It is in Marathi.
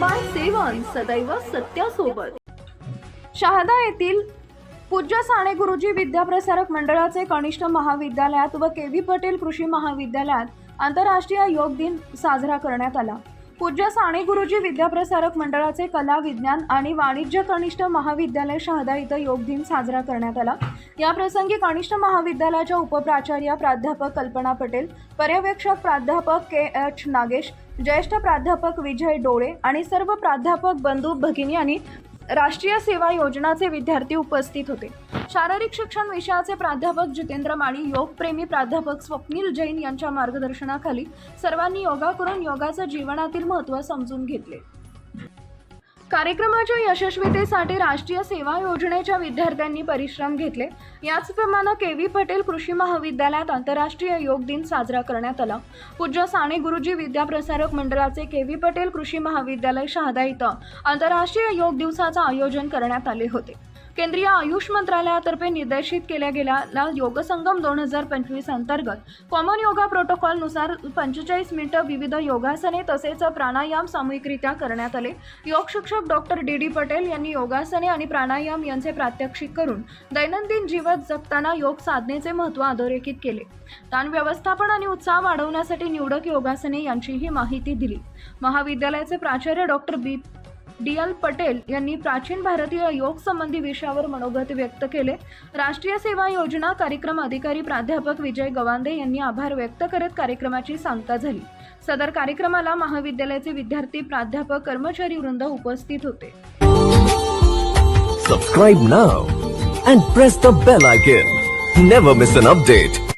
सदैव सत्यासोबत. शहादा येथील पूज्य साने गुरुजी विद्याप्रसारक मंडळाचे कनिष्ठ महाविद्यालयात व के व्ही पटेल कृषी महाविद्यालयात आंतरराष्ट्रीय योग दिन साजरा करण्यात आला. पूज्य साने गुरुजी विद्याप्रसारक मंडळाचे कला विज्ञान आणि वाणिज्य कनिष्ठ महाविद्यालय शहादा इथं योग दिन साजरा करण्यात आला. या प्रसंगी कनिष्ठ महाविद्यालयाच्या उपप्राचार्या प्राध्यापक कल्पना पटेल पर्यवेक्षक प्राध्यापक के एच नागेश ज्येष्ठ प्राध्यापक विजय डोळे आणि सर्व प्राध्यापक बंधू भगिनी यांनी राष्ट्रीय सेवा योजनाचे विद्यार्थी उपस्थित होते. शारीरिक शिक्षण विषयाचे प्राध्यापक जितेंद्र माळी योगप्रेमी प्राध्यापक स्वप्नील जैन यांच्या मार्गदर्शनाखाली सर्वांनी योगा करून योगाचं जीवनातील महत्त्व समजून घेतले. कार्यक्रमाच्या यशस्वीतेसाठी राष्ट्रीय सेवा योजनेच्या विद्यार्थ्यांनी परिश्रम घेतले. याचप्रमाणे के व्ही पटेल कृषी महाविद्यालयात आंतरराष्ट्रीय योग दिन साजरा करण्यात आला. पूज्य साने गुरुजी विद्याप्रसारक मंडळाचे के व्ही पटेल कृषी महाविद्यालय शहादा इथं आंतरराष्ट्रीय योग दिवसाचं आयोजन करण्यात आले होते. केंद्रीय आयुष मंत्रालयातर्फे निर्देशित केल्या गेलेला योगसंगम दोन हजार पंचवीस अंतर्गत कॉमन योगा प्रोटोकॉलनुसार पंचेचाळीस मिनिटं विविध योगासने तसेच प्राणायाम सामूहिकरित्या करण्यात आले. योग शिक्षक डॉक्टर डी डी पटेल यांनी योगासने आणि प्राणायाम यांचे प्रात्यक्षिक करून दैनंदिन जीवन जगताना योग साधनेचे महत्त्व अधोरेखित केले. ताण व्यवस्थापन आणि उत्साह वाढवण्यासाठी निवडक योगासने यांचीही माहिती दिली. महाविद्यालयाचे प्राचार्य doctor B D L Patel यांनी प्राचीन भारतीय योग संबंधी विषयावर मनोगत व्यक्त केले. राष्ट्रीय सेवा योजना कार्यक्रम अधिकारी प्राध्यापक विजय गवांदे यांनी आभार व्यक्त करत कार्यक्रमाची सांगता झाली. सदर कार्यक्रमाला महाविद्यालयाचे विद्यार्थी प्राध्यापक कर्मचारी वृंद उपस्थित होते. Subscribe now and press the bell icon never miss an update